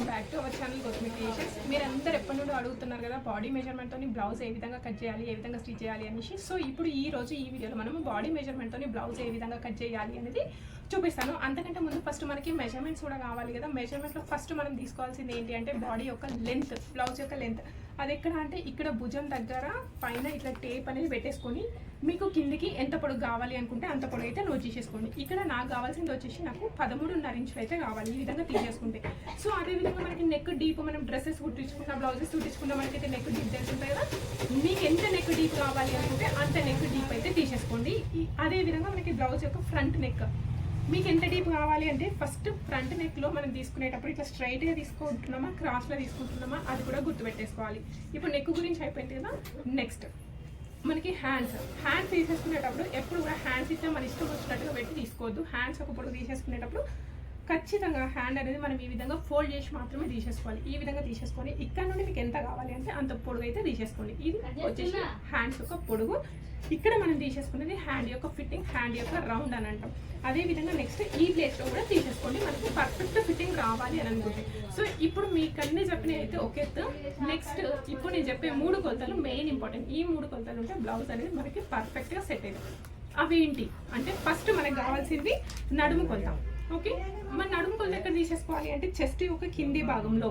Welcome back to our channel Kothimeera creations మీరు అందరు ఎప్పటి నుండి అడుగుతున్నారు కదా బాడీ మెజర్మెంట్తో బ్లౌజ్ ఏ విధంగా కట్ చేయాలి ఏ విధంగా స్టిచ్ చేయాలి అనేసి. సో ఇప్పుడు ఈ రోజు ఈ వీడియోలో మనం బాడీ మెజర్మెంట్తో బ్లౌజ్ ఏ విధంగా కట్ చేయాలి అనేది చూపిస్తాను. అంతకంటే ముందు ఫస్ట్ మనకి మెజర్మెంట్స్ కూడా కావాలి కదా. మెజర్మెంట్లో ఫస్ట్ మనం తీసుకోవాల్సింది ఏంటి అంటే బాడీ యొక్క లెంత్ బ్లౌజ్ యొక్క లెంత్ అది ఎక్కడ అంటే ఇక్కడ భుజం దగ్గర పైన ఇట్లా టేప్ అనేది పెట్టేసుకొని మీకు కిందికి ఎంత పొడుగు కావాలి అనుకుంటే అంత పొడుగు అయితే నోట్ చేసేసుకోండి. ఇక్కడ నాకు కావాల్సింది వచ్చేసి నాకు పదమూడున్నర ఇంచులు అయితే కావాలి ఈ విధంగా తీసేసుకుంటే. సో అదే విధంగా మనకి నెక్ డీప్ మనం డ్రెస్సెస్ కుట్టించుకున్న బ్లౌజెస్ కుట్టించుకున్న మనకైతే నెక్ డీప్ తెలుసుంటాయి కదా. మీకు ఎంత నెక్ డీప్ కావాలి అనుకుంటే అంత నెక్ డీప్ అయితే తీసేసుకోండి. అదేవిధంగా అదే విధంగా మనకి బ్లౌజ్ యొక్క ఫ్రంట్ నెక్ మీకు ఎంత డీప్ కావాలి అంటే ఫస్ట్ ఫ్రంట్ నెక్లో మనం తీసుకునేటప్పుడు ఇట్లా స్ట్రైట్గా తీసుకుంటున్నామా క్రాస్లో తీసుకుంటున్నామా అది కూడా గుర్తుపెట్టేసుకోవాలి. ఇప్పుడు నెక్ గురించి అయిపోయింది కదా నెక్స్ట్ మనకి హ్యాండ్స్ హ్యాండ్స్ తీసేసుకునేటప్పుడు ఎప్పుడు కూడా హ్యాండ్స్ ఇట్లా మన ఇష్టం వచ్చినట్టుగా పెట్టి తీసుకోవద్దు. హ్యాండ్స్ ఒకప్పుడు తీసేసుకునేటప్పుడు ఖచ్చితంగా హ్యాండ్ అనేది మనం ఈ విధంగా ఫోల్డ్ చేసి మాత్రమే తీసేసుకోవాలి. ఈ విధంగా తీసేసుకొని ఇక్కడ నుండి మీకు ఎంత కావాలి అంటే అంత పొడుగు అయితే తీసేసుకోండి. ఇది వచ్చేసి హ్యాండ్స్ యొక్క పొడుగు. ఇక్కడ మనం తీసేసుకునేది హ్యాండ్ యొక్క ఫిట్టింగ్ హ్యాండ్ యొక్క రౌండ్ అని అంటాం. అదే విధంగా నెక్స్ట్ ఈ ప్లేస్లో కూడా తీసేసుకోండి. మనకి పర్ఫెక్ట్ ఫిట్టింగ్ రావాలి అని అనుకుంటే. సో ఇప్పుడు మీకు అన్ని చెప్పినవి అయితే ఒక నెక్స్ట్ ఇప్పుడు నేను చెప్పే మూడు కొలతలు మెయిన్ ఇంపార్టెంట్ ఈ మూడు కొలతలు ఉంటే బ్లౌజ్ అనేది మనకి పర్ఫెక్ట్గా సెట్ అవుతుంది అవి ఏంటి? అంటే ఫస్ట్ మనకు కావాల్సింది నడుము కొలత. ఓకే? మన నడుము కొలత ఎక్కడ తీసేసుకోవాలి అంటే చెస్ట్ యొక్క కింది భాగంలో.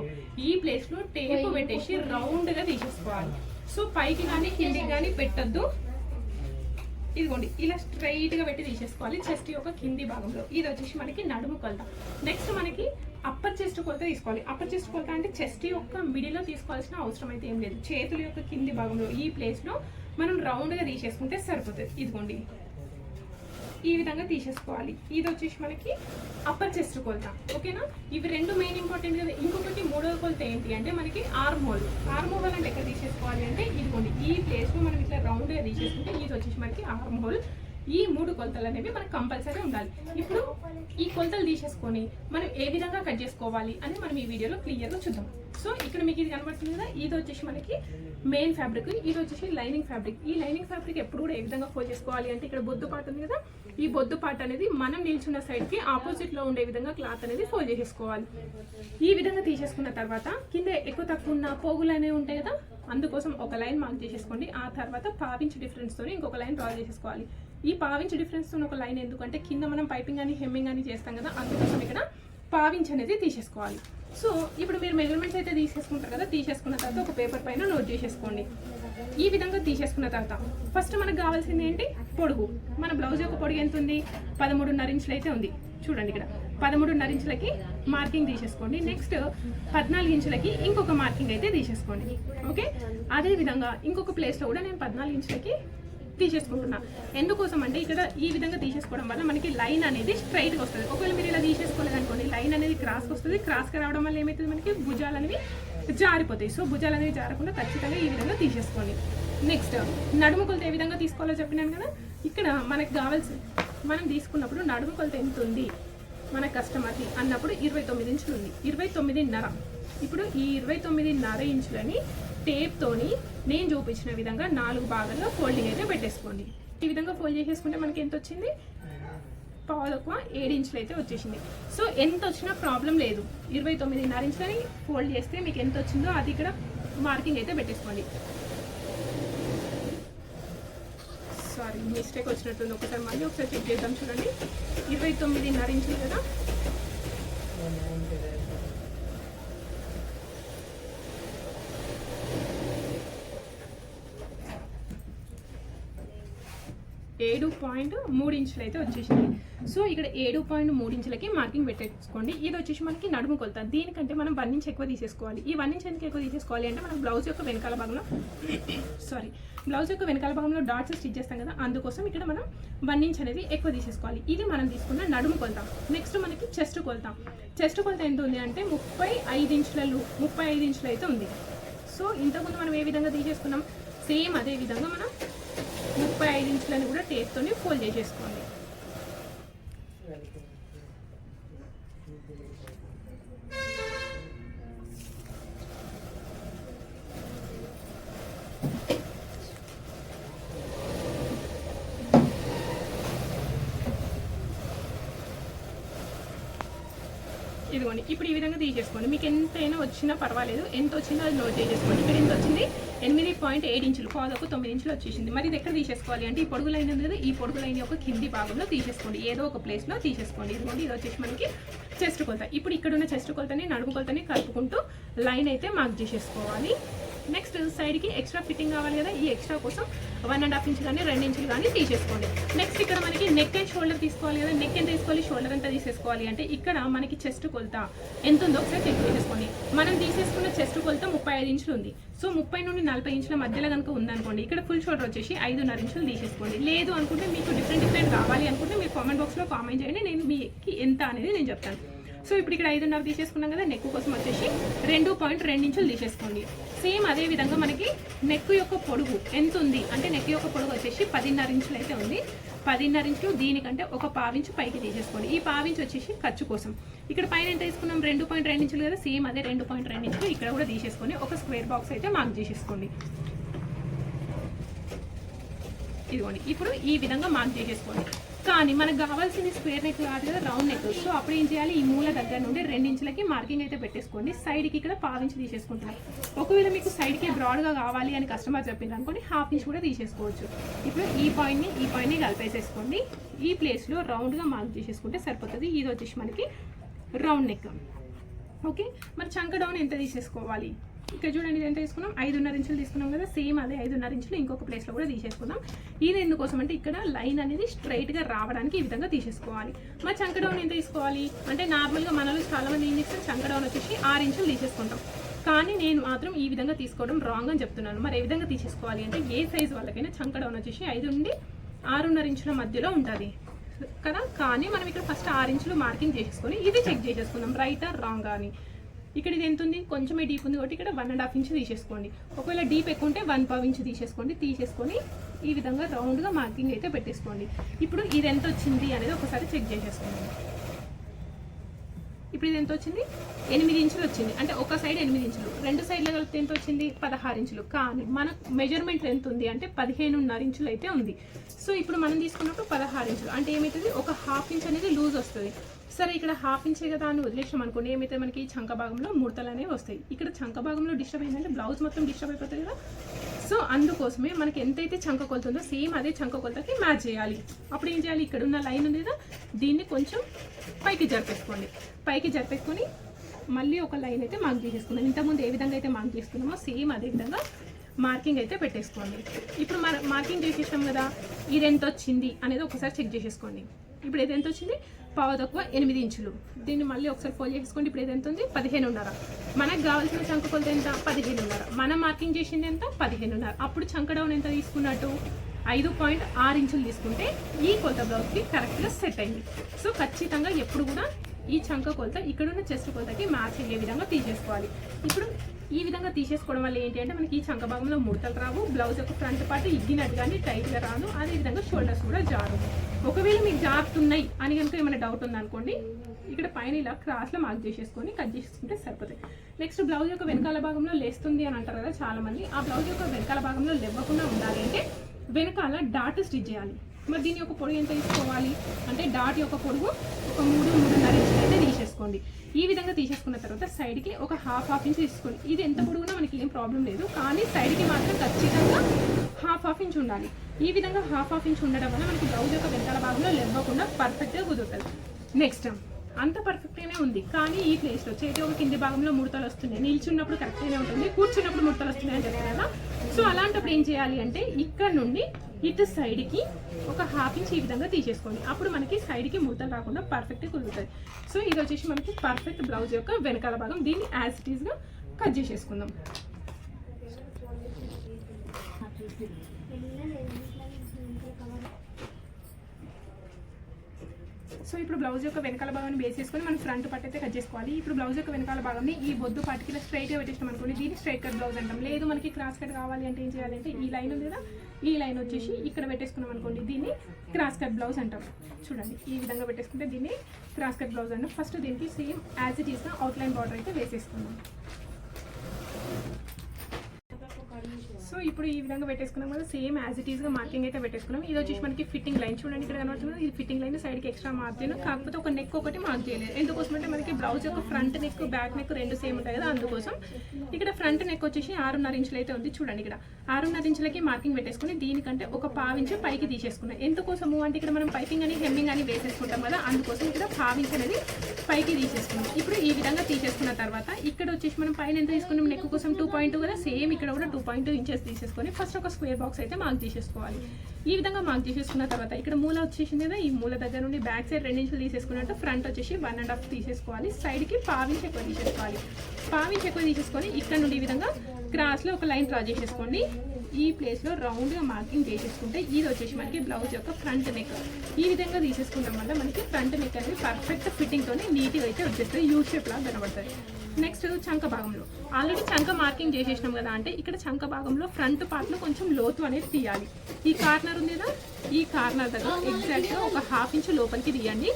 ఈ ప్లేస్లో టేప్ పెట్టేసి రౌండ్గా తీసేసుకోవాలి. సో పైకి కానీ కిందికి కానీ పెట్టొద్దు. ఇదిగోండి ఇలా స్ట్రైట్గా పెట్టి తీసేసుకోవాలి చెస్ట్ యొక్క కింది భాగంలో. ఇది వచ్చేసి మనకి నడుము కొలత. నెక్స్ట్ మనకి అప్పర్ చెస్ట్ కొలత తీసుకోవాలి. అప్పర్ చెస్ట్ కొలత అంటే చెస్ట్ యొక్క మిడిలో తీసుకోవాల్సిన అవసరం అయితే ఏం లేదు. చేతుల యొక్క కింది భాగంలో ఈ ప్లేస్లో మనం రౌండ్గా తీసేసుకుంటే సరిపోతుంది. ఇదిగోండి. ఈ విధంగా తీసేసుకోవాలి. ఇది వచ్చేసి మనకి అప్పర్ చెస్ట్ కొలత. ఓకేనా? ఇవి రెండు మెయిన్ ఇంపార్టెంట్ కదా. ఇంకొకటి మూడవ కొలత ఏంటి అంటే మనకి ఆర్మ్ హోల్ ఆర్మ్ హోల్ అంటే ఎక్కడ తీసేసుకోవాలి అంటే ఇదిగోండి ఈ ప్లేస్లో మనం ఇట్లా రౌండ్గా తీసేసుకుంటే ఇది వచ్చేసి మనకి ఆర్మ్ హోల్ ఈ మూడు కొలతలు అనేవి మనకు కంపల్సరీ ఉండాలి. ఇప్పుడు ఈ కొలతలు తీసేసుకొని మనం ఏ విధంగా కట్ చేసుకోవాలి అని మనం ఈ వీడియోలో క్లియర్గా చూద్దాం. సో ఇక్కడ మీకు ఇది కనబడుతుంది కదా ఇది వచ్చేసి మనకి మెయిన్ ఫ్యాబ్రిక్ ఇది వచ్చేసి లైనింగ్ ఫ్యాబ్రిక్ ఈ లైనింగ్ ఫ్యాబ్రిక్ ఎప్పుడు కూడా ఏ విధంగా ఫోల్డ్ చేసుకోవాలి అంటే ఇక్కడ బొద్దు పార్ట్ ఉంది కదా ఈ బొద్దు పాట అనేది మనం నిల్చున్న సైడ్కి ఆపోజిట్లో ఉండే విధంగా క్లాత్ అనేది ఫోల్డ్ చేసేసుకోవాలి. ఈ విధంగా తీసేసుకున్న తర్వాత కింద ఎక్కువ తక్కువ ఉన్న పోగులు అనేవి ఉంటాయి కదా అందుకోసం ఒక లైన్ మార్క్ చేసేసుకోండి. ఆ తర్వాత పావించ్ డిఫరెన్స్తో ఇంకొక లైన్ డ్రా చేసేసుకోవాలి. ఈ పావించ్ డిఫరెన్స్తో ఒక లైన్ ఎందుకంటే కింద మనం పైపింగ్ అని హెమ్మింగ్ అని చేస్తాం కదా అందుకోసం ఇక్కడ పావించి అనేది తీసేసుకోవాలి. సో ఇప్పుడు మీరు మెజర్మెంట్స్ అయితే తీసేసుకుంటారు కదా తీసేసుకున్న తర్వాత ఒక పేపర్ పైన నోట్ చేసేసుకోండి. ఈ విధంగా తీసేసుకున్న తర్వాత ఫస్ట్ మనకు కావాల్సింది ఏంటి? పొడుగు. మన బ్లౌజ్ యొక్క పొడుగు ఎంత ఉంది? పదమూడున్నర ఇంచులు అయితే ఉంది. చూడండి ఇక్కడ. పదమూడున్నర ఇంచులకి మార్కింగ్ తీసేసుకోండి. నెక్స్ట్ పద్నాలుగు ఇంచులకి ఇంకొక మార్కింగ్ అయితే తీసేసుకోండి. ఓకే అదే విధంగా ఇంకొక ప్లేస్లో కూడా నేను పద్నాలుగు ఇంచులకి తీసేసుకుంటున్నా. ఎందుకోసం అంటే ఇక్కడ ఈ విధంగా తీసేసుకోవడం వల్ల మనకి లైన్ అనేది స్ట్రైట్గా వస్తుంది. ఒకవేళ మీరు ఇలా తీసేసుకోలేదు అనుకోండి లైన్ అనేది క్రాస్కి వస్తుంది. క్రాస్కి రావడం వల్ల ఏమవుతుంది మనకి? భుజాలు అనేవి జారిపోతాయి. సో భుజాలు అనేవి జారకుండా ఖచ్చితంగా ఈ విధంగా తీసేసుకోండి. నెక్స్ట్ నడుము కొలత ఏ విధంగా తీసుకోవాలో చెప్పినాను కదా? ఇక్కడ మనకు కావాల్సి మనం తీసుకున్నప్పుడు నడుము కొలత ఎంత ఉంది? మన కస్టమర్కి అన్నప్పుడు ఇరవై తొమ్మిది ఇంచులు ఉంది. ఇరవై తొమ్మిదిన్నర. ఇప్పుడు ఈ ఇరవై తొమ్మిదిన్నర ఇంచులని టేప్తోని నేను చూపించిన విధంగా నాలుగు భాగాల్లో ఫోల్డింగ్ అయితే పెట్టేసుకోండి. ఈ విధంగా ఫోల్డ్ చేసేసుకుంటే మనకి ఎంత వచ్చింది? పావులకు ఏడు ఇంచులు అయితే వచ్చేసింది. సో ఎంత వచ్చినా ప్రాబ్లం లేదు. ఇరవై తొమ్మిదిన్నర ఇంచులని ఫోల్డ్ చేస్తే మీకు ఎంత వచ్చిందో అది ఇక్కడ మార్కింగ్ అయితే పెట్టేసుకోండి. సారీ మిస్టేక్ వచ్చినట్టుంది. ఒకసారి మళ్ళీ ఒకసారి చెక్ చేద్దాం చూడండి. ఇరవై తొమ్మిదిన్నర ఇంచులు కదా? ఏడు పాయింట్ మూడు ఇంచులు అయితే వచ్చేసింది. సో ఇక్కడ ఏడు పాయింట్ మూడు ఇంచులకి మార్కింగ్ పెట్టేసుకోండి. ఇది వచ్చేసి మనకి నడుము కొలత. దీనికంటే మనం వన్ ఇంచ్ ఎక్కువ తీసేసుకోవాలి. ఈ వన్ ఇంచ్ ఎందుకు ఎక్కువ తీసేసుకోవాలి అంటే మనం బ్లౌజ్ యొక్క వెనకాల భాగంలో సారీ బ్లౌజ్ యొక్క వెనకాల భాగంలో డాట్స్ స్టిచ్ చేస్తాం కదా అందుకోసం ఇక్కడ మనం వన్ ఇంచ్ అనేది ఎక్కువ తీసేసుకోవాలి. ఇది మనం తీసుకున్న నడుము కొలత. నెక్స్ట్ మనకి చెస్ట్ కొలత. చెస్ట్ కొలత ఎంత ఉంది అంటే ముప్పై ఐదు ఇంచులలో ముప్పై ఐదు ఇంచులు అయితే ఉంది. సో ఇంతకుముందు మనం ఏ విధంగా తీసేసుకున్నాం? సేమ్ అదే విధంగా మనం ముప్పై ఐదు ఇంచులని కూడా టేప్తోని ఫోల్డ్ చేసేసుకోండి. ఇప్పుడు ఈ విధంగా తీసేసుకోండి. మీకు ఎంతైనా వచ్చినా పర్వాలేదు. ఎంత వచ్చిందో అది నోట్ చేసేసుకోండి. ఇక్కడ ఎంత వచ్చింది? ఎనిమిది పాయింట్ ఏడు ఇంచులు. పాదకు తొమ్మిది ఇంచులు వచ్చేసింది. మరి ఇది ఎక్కడ తీసేసుకోవాలి అంటే ఈ పొడుగు లైన్ ఉంది కదా ఈ పొడుగు లైన్ యొక్క కింది భాగంలో తీసేసుకోండి. ఏదో ఒక ప్లేస్లో తీసేసుకోండి. ఇదిగోండి ఇది వచ్చేసి మనకి చెస్ట్ కొలత. ఇప్పుడు ఇక్కడ ఉన్న చెస్ట్ కొలతని నడుము కొలతని కలుపుకుంటూ లైన్ అయితే మార్క్ చేసేసుకోవాలి. నెక్స్ట్ సైడ్కి ఎక్స్ట్రా ఫిట్టింగ్ కావాలి కదా. ఈ ఎక్స్ట్రా కోసం వన్ అండ్ హాఫ్ ఇంచ్ కానీ రెండు ఇంచులు కానీ తీసేసుకోండి. నెక్స్ట్ ఇక్కడ మనకి నెక్ అండ్ షోల్డర్ తీసుకోవాలి కదా. నెక్ ఎంత తీసుకోవాలి? షోల్డర్ ఎంత తీసేసుకోవాలి? అంటే ఇక్కడ మనకి చెస్ట్ కొలత ఎంత ఉందో ఒకసారి చెక్ చేసేసుకోండి మనం తీసేసుకున్న చెస్ట్ కొలత ముప్పై ఐదు ఇంచులు ఉంది. సో ముప్పై నుండి నలభై ఇంచుల మధ్యలో కనుక ఉందనుకోండి ఇక్కడ ఫుల్ షోల్డర్ వచ్చేసి ఐదున్నర ఇంచులు తీసేసుకోండి. లేదు అనుకుంటే మీకు డిఫరెంట్ డిఫరెంట్ కావాలి అనుకుంటే మీరు కామెంట్ బాక్స్లో కామెంట్ చేయండి. నేను మీకు ఎంత అనేది నేను చెప్తాను. సో ఇప్పుడు ఇక్కడ ఐదున్నర తీసేసుకున్నాం కదా నెక్ కోసం వచ్చేసి రెండు పాయింట్ రెండు ఇంచులు తీసేసుకోండి. సేమ్ అదే విధంగా మనకి నెక్ యొక్క పొడుగు ఎంత ఉంది? అంటే నెక్ యొక్క పొడుగు వచ్చేసి పదిన్నర ఇంచులు అయితే ఉంది. పదిన్నర ఇంచులు దీనికంటే ఒక పావించు పైకి తీసేసుకోండి. ఈ పావించు వచ్చేసి ఖర్చు కోసం. ఇక్కడ పైన ఎంత తీసుకున్నాం రెండు పాయింట్ రెండు ఇంచులు కదా సేమ్ అదే రెండు పాయింట్ రెండు ఇంచులు ఇక్కడ కూడా తీసేసుకొని ఒక స్క్వేర్ బాక్స్ అయితే మార్క్ చేసేసుకోండి. ఇదిగోండి ఇప్పుడు ఈ విధంగా మార్క్ చేసేసుకోండి. కానీ మనకు కావాల్సింది స్క్వేర్ నెక్ కాదు కదా రౌండ్ నెక్. సో అప్పుడు ఏం చేయాలి? ఈ మూల దగ్గర నుండి రెండు ఇంచులకి మార్కింగ్ అయితే పెట్టేసుకోండి. సైడ్కి ఇక్కడ పావు ఇంచు తీసేసుకుంటారు ఒకవేళ మీకు సైడ్కి బ్రాడ్గా కావాలి అని కస్టమర్ చెప్పింది అనుకోండి హాఫ్ ఇంచ్ కూడా తీసేసుకోవచ్చు. ఇప్పుడు ఈ పాయింట్ని ఈ పాయింట్ని కలిపేసేసుకోండి. ఈ ప్లేస్లో రౌండ్గా మార్క్ చేసేసుకుంటే సరిపోతుంది. ఇది వచ్చేసి మనకి రౌండ్ నెక్. ఓకే? మరి చంక డౌన్ ఎంత తీసేసుకోవాలి? ఇక్కడ చూడండి ఇది ఎంత తీసుకున్నాం? ఐదున్నర ఇంచులు తీసుకున్నాం కదా సేమ్ అదే ఐదున్నర ఇంచులు ఇంకొక ప్లేస్లో కూడా తీసేసుకుందాం. ఇది ఎందుకోసం అంటే ఇక్కడ లైన్ అనేది స్ట్రైట్గా రావడానికి ఈ విధంగా తీసేసుకోవాలి. మరి చంక డౌన్ ఎంత తీసుకోవాలి? అంటే నార్మల్గా మనలో చాలా మంది ఏం చేస్తాం చంక డౌన్ వచ్చేసి ఆరు ఇంచులు తీసేసుకుంటాం. కానీ నేను మాత్రం ఈ విధంగా తీసుకోవడం రాంగ్ అని చెప్తున్నాను. మరి ఏ విధంగా తీసేసుకోవాలి అంటే ఏ సైజ్ వాళ్ళకైనా చంక డౌన్ వచ్చేసి ఐదు నుండి ఆరున్నర ఇంచుల మధ్యలో ఉంటుంది. కదా? కానీ మనం ఇక్కడ ఫస్ట్ ఆరు ఇంచులు మార్కింగ్ చేసేసుకొని ఇది చెక్ చేసేసుకుందాం. రైట్ ఆర్ రాంగ్ అని. ఇక్కడ ఇది ఎంత ఉంది? కొంచెమే డీప్ ఉంది కాబట్టి ఇక్కడ వన్ అండ్ హాఫ్ ఇంచ్ తీసేసుకోండి. ఒకవేళ డీప్ ఎక్కువ ఉంటే వన్ పావు ఇంచ్ తీసేసుకోండి. తీసేసుకొని ఈ విధంగా రౌండ్గా మార్కింగ్ అయితే పెట్టేసుకోండి. ఇప్పుడు ఇది ఎంత వచ్చింది అనేది ఒకసారి చెక్ చేసేసుకోండి. ఇప్పుడు ఇది ఎంత వచ్చింది? ఎనిమిది ఇంచులు వచ్చింది. అంటే ఒక సైడ్ ఎనిమిది ఇంచులు రెండు సైడ్ల కలిపితే ఎంత వచ్చింది? పదహారు ఇంచులు కానీ మన మెజర్మెంట్ ఎంత ఉంది? అంటే పదిహేనున్నర ఇంచులు అయితే ఉంది. సో ఇప్పుడు మనం తీసుకున్నప్పుడు పదహారు ఇంచులు అంటే ఏమవుతుంది? ఒక హాఫ్ ఇంచ్ అనేది లూజ్ వస్తుంది. సరే ఇక్కడ హాఫ్ ఇంచే కదా అని వదిలేసాం అనుకోండి ఏమైతే మనకి చంక భాగంలో ముడతలు అనేవి వస్తాయి. ఇక్కడ చంక భాగంలో డిస్టర్బ్ అయిందంటే బ్లౌజ్ మొత్తం డిస్టర్బ్ అయిపోతుంది కదా. సో అందుకోసమే మనకి ఎంతైతే చంక కొలుతుందో ఉందో సేమ్ అదే చంక కొలతకి మ్యాచ్ చేయాలి. అప్పుడు ఏం చేయాలి? ఇక్కడ ఉన్న లైన్ ఉంది కదా దీన్ని కొంచెం పైకి జరిపేసుకోండి. పైకి జరిపేసుకొని మళ్ళీ ఒక లైన్ అయితే మార్క్ చేసేసుకుందాం. ఇంతకుముందు ఏ విధంగా అయితే మార్క్ చేసుకున్నామో సేమ్ అదే విధంగా మార్కింగ్ అయితే పెట్టేసుకోండి. ఇప్పుడు మార్కింగ్ చేసేసాం కదా ఇది ఎంత వచ్చింది అనేది ఒకసారి చెక్ చేసేసుకోండి. ఇప్పుడు ఇది ఎంత వచ్చింది? పావు తక్కువ ఎనిమిది ఇంచులు. దీన్ని మళ్ళీ ఒకసారి ఫోల్ చేసుకోండి ఇప్పుడు ఇది ఎంత ఉంది? పదిహేనున్నర. మనకు కావాల్సిన చంక కొలత ఎంత? పదిహేనున్నర. మనం మార్కింగ్ చేసింది ఎంత? పదిహేనున్నర. అప్పుడు చంక డౌన్ ఎంత తీసుకున్నట్టు? ఐదు పాయింట్ ఆరు ఇంచులు తీసుకుంటే ఈ కొలత బ్లౌజ్కి కరెక్ట్గా సెట్ అయింది. సో ఖచ్చితంగా ఎప్పుడు కూడా ఈ చంక కొలత ఇక్కడున్న చెస్ట్ కొలతకి మ్యాచ్ అయ్యే విధంగా తీసేసుకోవాలి. ఇప్పుడు ఈ విధంగా తీసేసుకోవడం వల్ల ఏంటి అంటే మనకి ఈ చంక భాగంలో ముడతలు రావు బ్లౌజ్ యొక్క ఫ్రంట్ పార్ట్ ఇగ్గినట్టు కానీ టైట్గా రాదు. అదే విధంగా షోల్డర్స్ కూడా జారు ఒకవేళ మీకు జారుతున్నాయి అని కనుక ఏమైనా డౌట్ ఉందనుకోండి ఇక్కడ పైన ఇలా క్రాస్లో మార్క్ చేసేసుకొని కట్ చేసుకుంటే సరిపోతాయి. నెక్స్ట్ బ్లౌజ్ యొక్క వెనకాల భాగంలో లేస్తుంది అని అంటారు కదా చాలా మంది ఆ బ్లౌజ్ యొక్క వెనకాల భాగంలో లేవకుండా ఉండాలి అంటే వెనకాల డాట్ స్టిచ్ చేయాలి. మరి దీని యొక్క పొడుగు ఎంత తీసుకోవాలి? అంటే డాట్ యొక్క పొడుగు ఒక మూడు మూడున్నర ఇంచు తీసేసుకోండి. ఈ విధంగా తీసేసుకున్న తర్వాత సైడ్కి ఒక హాఫ్ హాఫ్ ఇంచ్ తీసుకోండి. ఇది ఎంత పొడుగునా మనకి ఏం ప్రాబ్లం లేదు. కానీ సైడ్కి మాత్రం ఖచ్చితంగా హాఫ్ హాఫ్ ఇంచ్ ఉండాలి. ఈ విధంగా హాఫ్ హాఫ్ ఇంచ్ ఉండడం వల్ల మనకి బ్లౌజ్ యొక్క వెనకాల భాగంలో లెవ్వకుండా పర్ఫెక్ట్గా కుదురుతుంది. నెక్స్ట్ అంత పర్ఫెక్ట్గానే ఉంది. కానీ ఈ ప్లేస్లో చేతి ఒక కింది భాగంలో ముడతలు వస్తున్నాయి. నిల్చున్నప్పుడు కరెక్ట్గానే ఉంటుంది. కూర్చున్నప్పుడు ముడతలు వస్తున్నాయి అని చెప్పాను కదా. సో అలాంటప్పుడు ఏం చేయాలి అంటే ఇక్కడ నుండి ఇటు సైడ్కి ఒక హాఫ్ ఇంచ్ ఈ విధంగా తీసేసుకోండి. అప్పుడు మనకి సైడ్కి ముడతలు రాకుండా పర్ఫెక్ట్గా కుదురుతుంది సో ఇది వచ్చేసి మనకి పర్ఫెక్ట్ బ్లౌజ్ యొక్క వెనకాల భాగం. దీన్ని యాజ్ ఇట్ ఈస్గా కట్ చేసేసుకుందాం. సో ఇప్పుడు బ్లౌజ్ యొక్క వెనకాల భాగాన్ని బేస్ చేసుకొని మనం ఫ్రంట్ పట్టు అయితే కట్ చేసుకోవాలి. ఇప్పుడు బ్లౌజ్ యొక్క వెనకాల భాగాన్ని ఈ బొద్దు పట్టుకి ఇలా స్ట్రైట్గా అనుకోండి. దీన్ని స్ట్రైట్ కట్ బ్లౌజ్ అంటాం. లేదు మనకి క్రాస్ కట్ కావాలి అంటే ఏం చేయాలంటే ఈ లైన్ ఉంది కదా ఈ లైన్ వచ్చేసి ఇక్కడ పెట్టేసుకున్నాం అనుకోండి. దీన్ని క్రాస్ కట్ బ్లౌజ్ అంటాం. చూడండి ఈ విధంగా పెట్టేసుకుంటే దీన్ని క్రాస్ కట్ బ్లౌజ్ అంటాం. ఫస్ట్ దీనికి సేమ్ యాజ్ ఇట్ ఈస్గా అవుట్లైన్ బార్డర్ అయితే వేసేసుకుందాం సో ఇప్పుడు ఈ విధంగా పెట్టేసుకున్నాం కదా సేమ్ యాజ్ ఇట్ ఈస్గా మార్కింగ్ అయితే పెట్టేసుకున్నాం. ఇది వచ్చేసి మనకి ఫిట్టింగ్ లైన్ చూడండి ఇక్కడ కనబడుతుంది ఇది ఫిట్టింగ్ లైన్ సైడ్కి ఎక్స్ట్రా మార్జిన్ కాకపోతే ఒక నెక్ ఒకటి మార్క్ చేయలేదు. ఎందుకోసం అంటే మనకి బ్లౌజ్ యొక్క ఫ్రంట్ నెక్ బ్యాక్ నెక్ రెండు సేమ్ ఉంటాయి కదా అందుకోసం. ఇక్కడ ఫ్రంట్ నెక్ వచ్చేసి ఆరున్నర ఇంచులు అయితే ఉంది చూడండి ఇక్కడ. ఆరున్నర ఇంచులకి మార్కింగ్ పెట్టేసుకుని దీనికంటే ఒక పావించు పైకి తీసేసుకున్నాం. ఎందుకోసము అంటే ఇక్కడ మనం పైపింగ్ అని హెమ్మింగ్ అని వేసేసుకుంటాం కదా అందుకోసం ఇక్కడ పావించ్ అనేది పైకి తీసేసుకున్నాం. ఇప్పుడు ఈ విధంగా తీసేసుకున్న తర్వాత ఇక్కడ వచ్చేసి మనం పైన ఎంత తీసుకున్నాం? నెక్ కోసం టూ పాయింట్ కదా సేమ్ ఇక్కడ కూడా టూ పాయింట్ ఇంచెస్ తీసేసుకొని ఫస్ట్ ఒక స్క్వేర్ బాక్స్ అయితే మార్క్ తీసేసుకోవాలి. ఈ విధంగా మార్క్ తీసేసుకున్న తర్వాత ఇక్కడ మూల వచ్చేసింది కదా ఈ మూల దగ్గర నుండి బ్యాక్ సైడ్ రెండించులు తీసేసుకున్నట్టు ఫ్రంట్ వచ్చేసి వన్ అండ్ హాఫ్ తీసేసుకోవాలి. సైడ్కి పావించి ఎక్కువ తీసేసుకోవాలి. పావించి ఎక్కువ తీసేసుకొని ఇక్కడ నుండి ఈ విధంగా క్రాస్లో ఒక లైన్ డ్రా చేసేసుకోండి. ఈ ప్లేస్లో రౌండ్గా మార్కింగ్ చేసేసుకుంటే ఇది వచ్చేసి మనకి బ్లౌజ్ యొక్క ఫ్రంట్ నెక్ ఈ విధంగా తీసేసుకోవడం వల్ల మనకి ఫ్రంట్ నెక్ అనేది పర్ఫెక్ట్ ఫిట్టింగ్తో నీట్గా అయితే వచ్చేస్తుంది యూ షేప్ లాగా కనబడుతుంది నెక్స్ట్ చంక భాగంలో. ఆల్రెడీ చంక మార్కింగ్ చేసేసినాం కదా అంటే ఇక్కడ చంక భాగంలో ఫ్రంట్ పార్ట్లో కొంచెం లోతు అనేది తీయాలి. ఈ కార్నర్ ఉంది కదా? ఈ కార్నర్ దగ్గర ఎగ్జాక్ట్గా ఒక హాఫ్ ఇంచ్ లోపలికి తీయండి.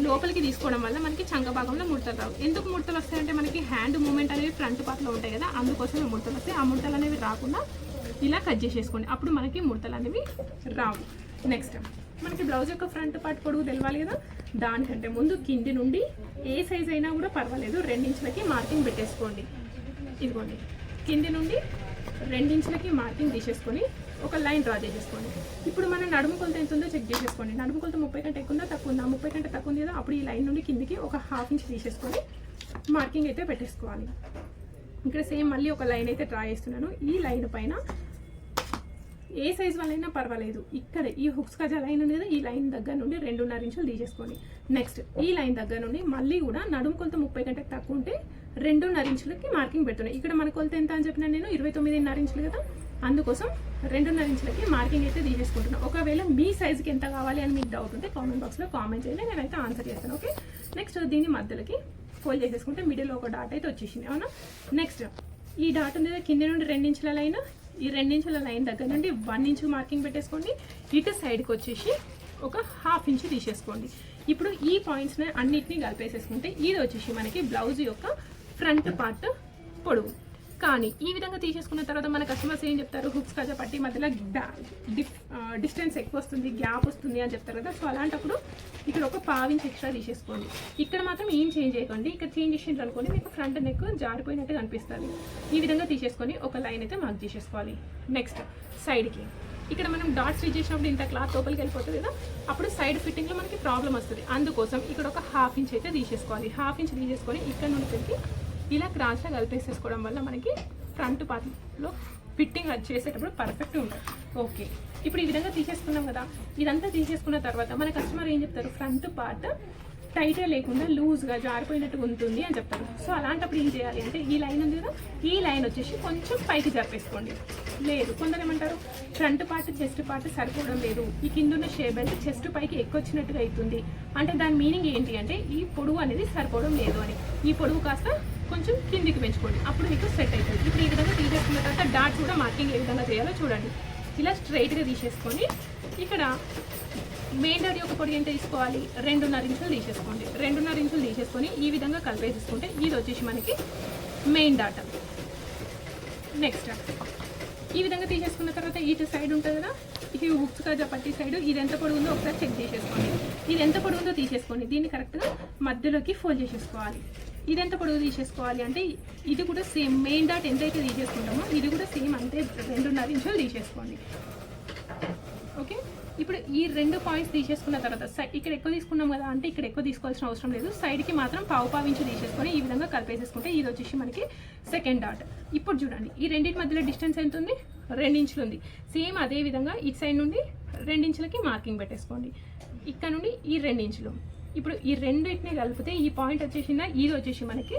లోపలికి తీసుకోవడం వల్ల మనకి చంక భాగంలో ముడతలు రావు. ఎందుకు ముడతలు వస్తాయంటే మనకి హ్యాండ్ మూమెంట్ అనేవి ఫ్రంట్ పార్ట్లో ఉంటాయి కదా? అందుకోసమే ముడతలు వస్తాయి. ఆ ముడతలు అనేవి రాకుండా ఇలా కట్ చేసేసుకోండి. అప్పుడు మనకి ముడతలు అనేవి రావు. నెక్స్ట్ మనకి బ్లౌజ్ యొక్క ఫ్రంట్ పార్ట్ పొడుగు తెలవాలి కదా? దానికంటే ముందు కింది నుండి ఏ సైజ్ అయినా కూడా పర్వాలేదు. రెండించులకి మార్కింగ్ పెట్టేసుకోండి. ఇదిగోండి. కింది నుండి రెండించులకి మార్కింగ్ తీసేసుకొని ఒక లైన్ డ్రా చేసేసుకోండి. ఇప్పుడు మన నడుము కొలత ఎంత ఉందో చెక్ చేసేసుకోండి. నడుము కొలత ముప్పై కంటే ఎక్కువ ఉందా? తక్కువ ఉందా? ముప్పై కంటే తక్కువ ఉంది? కదా అప్పుడు ఈ లైన్ నుండి కిందికి ఒక హాఫ్ ఇంచ్ తీసేసుకొని మార్కింగ్ అయితే పెట్టేసుకోవాలి. ఇక్కడ సేమ్ మళ్ళీ ఒక లైన్ అయితే డ్రా చేస్తున్నాను. ఈ లైన్ పైన ఏ సైజ్ వాళ్ళైనా పర్వాలేదు. ఇక్కడ ఈ హుక్స్ కజా లైన్ ఉంది కదా ఈ లైన్ దగ్గర నుండి రెండున్నర ఇంచులు తీసేసుకోండి. నెక్స్ట్ ఈ లైన్ దగ్గర నుండి మళ్ళీ కూడా నడుము కొలత ముప్పై కంటే తక్కువ ఉంటే రెండున్నర ఇంచులకి మార్కింగ్ పెడుతున్నాయి. ఇక్కడ మన కొలత ఎంత అని చెప్పిన నేను? ఇరవై తొమ్మిదిన్నర ఇంచులు కదా? అందుకోసం రెండున్నర ఇంచులకి మార్కింగ్ అయితే తీసేసుకుంటున్నాను ఒకవేళ మీ సైజుకి ఎంత కావాలి అని మీకు డౌట్ ఉంటే కామెంట్ బాక్స్లో కామెంట్ చేయండి నేనైతే ఆన్సర్ చేస్తాను ఓకే నెక్స్ట్ దీన్ని మధ్యలోకి ఫోల్డ్ చేసేసుకుంటే మిడిల్లో ఒక డాట్ అయితే వచ్చేసింది అవునా? నెక్స్ట్ ఈ డాట్ ఉంది కింద నుండి రెండించుల లైన్ ఈ రెండించుల లైన్ దగ్గర నుండి వన్ ఇంచ్ మార్కింగ్ పెట్టేసుకోండి. ఇటు సైడ్కి వచ్చేసి ఒక హాఫ్ ఇంచ్ తీసేసుకోండి. ఇప్పుడు ఈ పాయింట్స్ని అన్నిటినీ కలిపేసేసుకుంటే ఇది వచ్చేసి మనకి బ్లౌజ్ యొక్క ఫ్రంట్ పార్ట్ పొడవు. కానీ ఈ విధంగా తీసేసుకున్న తర్వాత మన కస్టమర్స్ ఏం చెప్తారు? హుక్స్ కాజా పట్టి మధ్యలో డిస్టెన్స్ ఎక్కువ వస్తుంది గ్యాప్ వస్తుంది అని చెప్తారు కదా. సో అలాంటప్పుడు ఇక్కడ ఒక పావించి ఎక్స్ట్రా తీసేసుకోండి. ఇక్కడ మాత్రం ఏం చేంజ్ చేయకండి. ఇక్కడ చేంజ్ చేసిండ్రు అనుకోండి మీకు ఫ్రంట్ నెక్ జారిపోయినట్టు కనిపిస్తుంది. ఈ విధంగా తీసేసుకొని ఒక లైన్ అయితే మార్క్ చేసేసుకోవాలి. నెక్స్ట్ సైడ్కి. ఇక్కడ మనం డాట్ స్టిచ్ చేసినప్పుడు ఇంత క్లాత్ లోపలికి వెళ్ళిపోతుంది కదా అప్పుడు సైడ్ ఫిట్టింగ్లో మనకి ప్రాబ్లం వస్తుంది. అందుకోసం ఇక్కడ ఒక హాఫ్ ఇంచ్ అయితే తీసేసుకోవాలి. హాఫ్ ఇంచ్ తీసేసుకొని ఇక్కడ నుండి పెట్టి ఇలా క్రాస్లో కలిపేసేసుకోవడం వల్ల మనకి ఫ్రంట్ పార్ట్లో ఫిట్టింగ్ అది చేసేటప్పుడు పర్ఫెక్ట్ ఉంటుంది. ఓకే. ఇప్పుడు ఈ విధంగా తీసేసుకున్నాం కదా. ఇదంతా తీసేసుకున్న తర్వాత మన కస్టమర్ ఏం చెప్తారు? ఫ్రంట్ పార్ట్ టైట్గా లేకుండా లూజ్గా జారిపోయినట్టు ఉంటుంది అని చెప్తారు. సో అలాంటప్పుడు ఏం చేయాలి అంటే ఈ లైన్ ఉంది కదా ఈ లైన్ వచ్చేసి కొంచెం పైకి జరిపేసుకోండి. లేదు. కొందరు ఏమంటారు? ఫ్రంట్ పార్ట్ చెస్ట్ పార్ట్ సరిపోవడం లేదు. ఈ కింద ఉన్న షేప్ అయితే చెస్ట్ పైకి ఎక్కువ వచ్చినట్టుగా అవుతుంది. అంటే దాని మీనింగ్ ఏంటి అంటే ఈ పొడవు అనేది సరిపోవడం లేదు అని. ఈ పొడవు కాస్త కొంచెం కిందికి పెంచుకోండి. అప్పుడు మీకు సెట్ అవుతుంది ఇప్పుడు ఈ విధంగా తీసేసుకున్న తర్వాత డాట్స్ కూడా మార్కింగ్ ఏ విధంగా చేయాలో చూడండి. ఇలా స్ట్రైట్గా తీసేసుకొని ఇక్కడ మెయిన్ డాడీ యొక్క పొడి ఎంత తీసుకోవాలి. రెండున్నర ఇంచులు తీసేసుకోండి. రెండున్నర ఇంచులు తీసేసుకొని ఈ విధంగా కలిపేసేసుకుంటే ఇది వచ్చేసి మనకి మెయిన్ డాట్ నెక్స్ట్ ఈ విధంగా తీసేసుకున్న తర్వాత ఇటు సైడ్ ఉంటుంది కదా? ఇది హుక్స్ కాజా పట్టి సైడ్ ఇది ఎంత పొడి ఉందో ఒకసారి చెక్ చేసేసుకోండి. ఇది ఎంత పొడి ఉందో తీసేసుకోండి. దీన్ని కరెక్ట్గా మధ్యలోకి ఫోల్డ్ చేసేసుకోవాలి. ఇదెంత పొడుగు తీసేసుకోవాలి అంటే ఇది కూడా సేమ్ మెయిన్ డాట్ ఎంతైతే తీసేసుకుంటామో ఇది కూడా సేమ్ అంతే రెండున్నర ఇంచులు తీసేసుకోండి. ఓకే? ఇప్పుడు ఈ రెండు పాయింట్స్ తీసేసుకున్న తర్వాత ఇక్కడ ఎక్కువ తీసుకున్నాం కదా అంటే ఇక్కడ ఎక్కువ తీసుకోవాల్సిన అవసరం లేదు. సైడ్కి మాత్రం పావు పావు తీసేసుకొని ఈ విధంగా కలిపేసేసుకుంటే ఇది వచ్చేసి మనకి సెకండ్ డాట్ ఇప్పుడు చూడండి ఈ రెండింటి మధ్యలో డిస్టెన్స్ ఎంత ఉంది? రెండించులు ఉంది. సేమ్ అదే విధంగా ఇటు సైడ్ నుండి రెండించులకి మార్కింగ్ పెట్టేసుకోండి. ఇక్కడ నుండి ఈ రెండించులు ఇప్పుడు ఈ రెండింటిని కలిపితే ఈ పాయింట్ వచ్చేసిన ఇది వచ్చేసి మనకి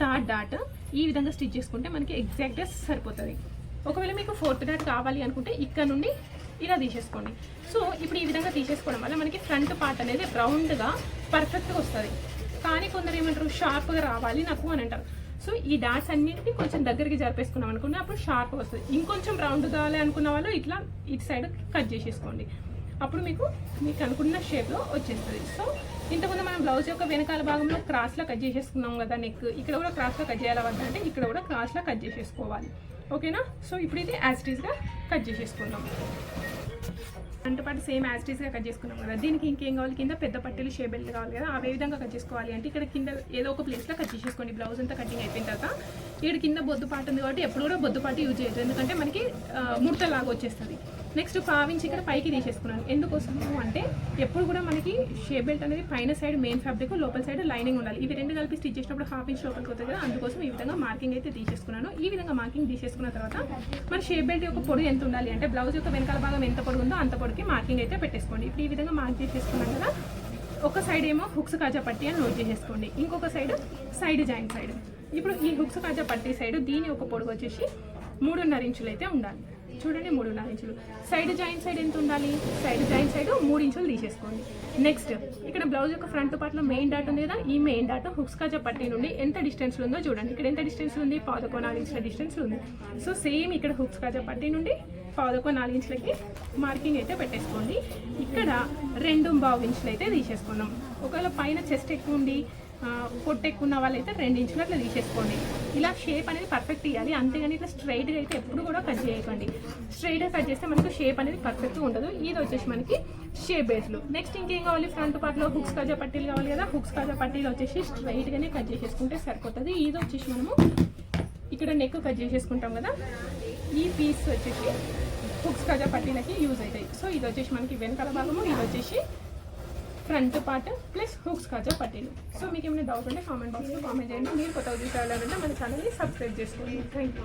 థర్డ్ డాట్ ఈ విధంగా స్టిచ్ చేసుకుంటే మనకి ఎగ్జాక్ట్గా సరిపోతుంది. ఒకవేళ మీకు ఫోర్త్ డాట్ కావాలి అనుకుంటే ఇక్కడ నుండి ఇలా తీసేసుకోండి. సో ఇప్పుడు ఈ విధంగా తీసేసుకోవడం వల్ల మనకి ఫ్రంట్ పార్ట్ అనేది రౌండ్గా పర్ఫెక్ట్గా వస్తుంది. కానీ కొందరు ఏమంటారు షార్ప్గా రావాలి నాకు అని అంటారు. సో ఈ డాట్స్ అన్నింటినీ కొంచెం దగ్గరికి జరిపేసుకున్నాం అనుకుంటే అప్పుడు షార్ప్ వస్తుంది. ఇంకొంచెం రౌండ్ కావాలి అనుకున్న వాళ్ళు ఇట్లా ఇటు సైడ్ కట్ చేసేసుకోండి. అప్పుడు మీకు మీకు అనుకున్న షేప్లో వచ్చేస్తుంది. సో ఇంతకుముందు మనం బ్లౌజ్ యొక్క వెనకాల భాగంలో క్రాస్లో కట్ చేసేసుకున్నాం కదా నెక్ ఇక్కడ కూడా క్రాస్లో కట్ చేయాలి అంటే ఇక్కడ కూడా క్రాస్లో కట్ చేసేసుకోవాలి. ఓకేనా సో ఇప్పుడు ఇది యాస్టీస్గా కట్ చేసేసుకుందాం. అంటే పాటు సేమ్ యాజిటీస్గా కట్ చేసుకున్నాం కదా. దీనికి ఇంకేం కావాలి? కింద పెద్ద పట్టెలు షేబెల్ట్ కావాలి కదా. అవే విధంగా కట్ చేసుకోవాలి అంటే ఇక్కడ కింద ఏదో ఒక ప్లేస్లో కట్ చేసేసుకోండి. బ్లౌజ్ అంతా కటింగ్ అయిపోయిన తర్వాత ఇక్కడ కింద బొద్దుపాటు ఉంది కాబట్టి ఎప్పుడు కూడా బొద్దుపాటు యూజ్ చేయదు ఎందుకంటే మనకి ముడతలాగా వచ్చేస్తుంది. నెక్స్ట్ పావించి ఇక్కడ పైకి తీసేసుకున్నాను. ఎందుకోసము అంటే ఎప్పుడు కూడా మనకి షే బెల్ట్ అనేది పైన సైడ్ మెయిన్ ఫ్యాబ్రిక్ లోపల సైడ్ లైనింగ్ ఉండాలి. ఇవి రెండు కలిపి స్టిచ్ చేసినప్పుడు హాఫ్ ఇంచ్ లోపలికి వస్తుంది కదా అందుకోసం ఈ విధంగా మార్కింగ్ అయితే తీసేసుకున్నాను. ఈ విధంగా మార్కింగ్ తీసేసుకున్న తర్వాత మన షే బెల్ట్ యొక్క పొడి ఎంత ఉండాలి అంటే బ్లౌజ్ యొక్క వెనకాల భాగం ఎంత పొడి ఉందో అంత పొడికి మార్కింగ్ అయితే పెట్టేసుకోండి. ఇప్పుడు ఈ విధంగా మార్క్ చేసేసుకున్నాను కదా ఒక సైడ్ ఏమో హుక్స్ కాజా పట్టి అని నోట్ చేసేసుకోండి. ఇంకొక సైడ్ సైడ్ జాయింట్ సైడ్ ఇప్పుడు ఈ హుక్స్ కాజా పట్టి సైడ్ దీని ఒక పొడుగు వచ్చేసి మూడున్నర ఇంచులు అయితే ఉండాలి. చూడండి మూడున్నర ఇంచులు. సైడ్ జాయింట్ సైడ్ ఎంత ఉండాలి? సైడ్ జాయింట్ సైడ్ మూడు ఇంచులు తీసేసుకోండి. నెక్స్ట్ ఇక్కడ బ్లౌజ్ యొక్క ఫ్రంట్ పార్ట్లో మెయిన్ డాట్ ఉంది కదా ఈ మెయిన్ డాట్ హుక్స్ కాజా పట్టి నుండి ఎంత డిస్టెన్స్ ఉందో చూడండి. ఇక్కడ ఎంత డిస్టెన్స్ ఉంది? పాదకో నాలుగు ఇంచుల డిస్టెన్స్ ఉంది. సో సేమ్ ఇక్కడ హుక్స్ కాజా పట్టి నుండి పాదకో నాలుగు ఇంచులకి మార్కింగ్ అయితే పెట్టేసుకోండి. ఇక్కడ రెండు బావు ఇంచులు అయితే తీసేసుకుందాం ఒకవేళ పైన చెస్ట్ ఎక్కువ ఉండి పొట్టు ఎక్కువ ఉన్న వాళ్ళైతే రెండు ఇంచులు అట్లా తీసేసుకోండి. ఇలా షేప్ అనేది పర్ఫెక్ట్ ఇవ్వాలి అంతేగాని ఇట్లా స్ట్రైట్గా అయితే ఎప్పుడు కూడా కట్ చేయకండి. స్ట్రైట్గా కట్ చేస్తే మనకు షేప్ అనేది పర్ఫెక్ట్గా ఉండదు. ఇది వచ్చేసి మనకి షేప్ బేస్లు నెక్స్ట్ ఇంకేం కావాలి? ఫ్రంట్ పార్ట్లో హుక్స్ కాజా పట్టీలు కావాలి కదా. హుక్స్ కాజా పట్టీలు వచ్చేసి స్ట్రైట్గానే కట్ చేసేసుకుంటే సరిపోతుంది. ఇది వచ్చేసి మనము ఇక్కడ నెక్ కట్ చేసేసుకుంటాం కదా. ఈ పీస్ వచ్చేసి హుక్స్ కాజా పట్టీలకి యూజ్ అవుతాయి. సో ఇది వచ్చేసి మనకి వెనకాల భాగము ఇది వచ్చేసి ఫ్రంట్ పార్ట్ ప్లస్ హుక్స్ కాజా పట్టీలు. సో మీకు ఏమైనా డౌట్ ఉంటే కామెంట్ బాక్స్లో కామెంట్ చేయండి. మీరు కొత్త చూసేవాళ్ళంటే మన ఛానల్ని సబ్స్క్రైబ్ చేసుకోండి. Thank you